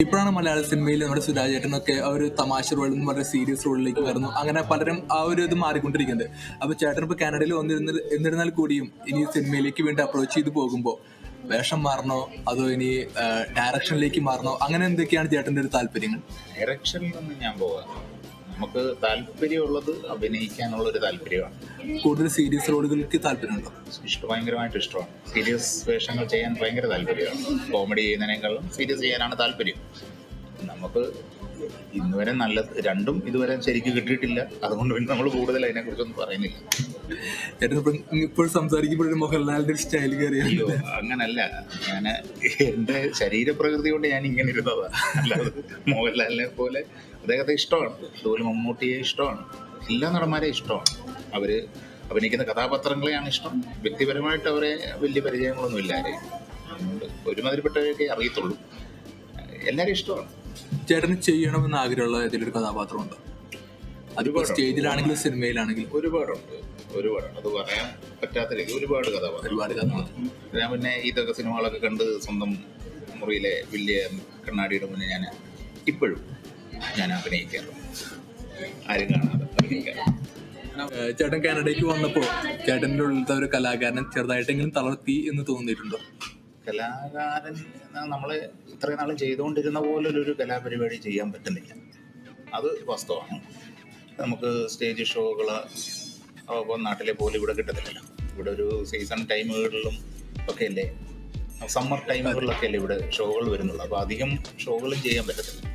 ഇപ്പോഴാണ് മലയാള സിനിമയിൽ നമ്മുടെ സുരാജ് ചേട്ടനൊക്കെ ആ ഒരു തമാശ റോളിൽ നിന്ന് വളരെ സീരിയസ് റോളിലേക്ക് വരുന്നു. അങ്ങനെ പലരും ആ ഒരു ഇത് മാറിക്കൊണ്ടിരിക്കുന്നത് അപ്പൊ ചേട്ടൻ ഇപ്പൊ കാനഡയിൽ വന്നിരുന്ന എന്നിരുന്നാൽ കൂടിയും ഇനി സിനിമയിലേക്ക് വേണ്ടി അപ്രോച്ച് ചെയ്ത് പോകുമ്പോൾ വേഷം മാറണോ? അതോ ഇനി ഡയറക്ഷനിലേക്ക് മാറണോ? അങ്ങനെ എന്തൊക്കെയാണ് ചേട്ടന്റെ ഒരു താല്പര്യങ്ങൾ? ഡയറക്ഷനിൽ നിന്ന് ഞാൻ പോകാം നമുക്ക് താല്പര്യമുള്ളത് അഭിനയിക്കാനുള്ള ഒരു താല്പര്യമാണ്. കൂടുതൽ സീരിയസ് റോളുകൾക്ക് താല്പര്യമുണ്ടോ? ഇഷ്ടം ഭയങ്കരമായിട്ട് ഇഷ്ടമാണ്. സീരിയസ് വേഷങ്ങൾ ചെയ്യാൻ ഭയങ്കര താല്പര്യമാണ്. കോമഡി ചെയ്യുന്നതിനേക്കാളും സീരിയസ് ചെയ്യാനാണ് താല്പര്യം. നമുക്ക് ഇന്നുവരെ നല്ല രണ്ടും ഇതുവരെ ശരിക്കും കിട്ടിയിട്ടില്ല. അതുകൊണ്ട് പിന്നെ നമ്മൾ കൂടുതൽ അതിനെക്കുറിച്ചൊന്നും പറയുന്നില്ല. ഇപ്പോൾ സംസാരിക്കുമ്പോഴും മോഹൻലാലിന്റെ സ്റ്റൈൽ കയറിയല്ലോ അങ്ങനല്ല. ഞാൻ എന്റെ ശരീരപ്രകൃതി കൊണ്ട് ഞാൻ ഇങ്ങനെ ഇരുന്നതാ. അല്ലാതെ മോഹൻലാലിനെ പോലെ അദ്ദേഹത്തെ ഇഷ്ടമാണ്. അതുപോലെ മമ്മൂട്ടിയെ ഇഷ്ടമാണ്. എല്ലാ നടന്മാരെയും ഇഷ്ടമാണ്. അവർ അഭിനയിക്കുന്ന കഥാപാത്രങ്ങളെയാണ് ഇഷ്ടം. വ്യക്തിപരമായിട്ട് അവരെ വലിയ പരിചയങ്ങളൊന്നും ഇല്ല ആരെയും. അതുകൊണ്ട് ഒരുമാതിരിപ്പെട്ടവരെയൊക്കെ അറിയത്തുള്ളൂ. എല്ലാവരും ഇഷ്ടമാണ്. ചേട്ടന് ചെയ്യണമെന്ന് ആഗ്രഹമുള്ള ഏതെങ്കിലും ഒരു കഥാപാത്രമുണ്ടോ? അതിപ്പോ ഒരുപാടുണ്ട്. സ്റ്റേജിലാണെങ്കിലും സിനിമയിലാണെങ്കിലും. ഒരുപാടുണ്ട്. ഒരുപാട് അത് പറയാൻ പറ്റാത്ത രീതി ഒരുപാട് കഥാപാത്രം ഒരുപാട് കഥാപാത്രം ഞാൻ പിന്നെ ഇതൊക്കെ സിനിമകളൊക്കെ കണ്ട് സ്വന്തം മുറിയിലെ വലിയ കണ്ണാടിയുടെ മുന്നേ ഞാൻ ഇപ്പോഴും ഞാൻ അഭിനയിക്കാറുണ്ട്. ആരും കാണാതെ അഭിനയിക്കാറുണ്ട്. ഏഹ് ചേട്ടൻ കാനഡയ്ക്ക് വന്നപ്പോ ചേട്ടന്റെ ഉള്ളിലത്തെ ഒരു കലാകാരൻ ചെറുതായിട്ടെങ്കിലും തളർത്തി എന്ന് തോന്നിയിട്ടുണ്ടോ? കലാകാരൻ നമ്മൾ ഇത്രയും നാളും ചെയ്തുകൊണ്ടിരുന്ന പോലെ ഒരു കലാപരിപാടി ചെയ്യാൻ പറ്റുന്നില്ല. അത് വാസ്തവമാണ്. നമുക്ക് സ്റ്റേജ് ഷോകൾ അപ്പോൾ നാട്ടിലെ പോലെ ഇവിടെ കിട്ടത്തില്ലല്ലോ. ഇവിടെ ഒരു സീസൺ ടൈമുകളിലും ഒക്കെ അല്ലേ? സമ്മർ ടൈമുകളിലൊക്കെ അല്ലേ ഇവിടെ ഷോകൾ വരുന്നുള്ളൂ. അപ്പോൾ അധികം ഷോകളും ചെയ്യാൻ പറ്റത്തില്ല.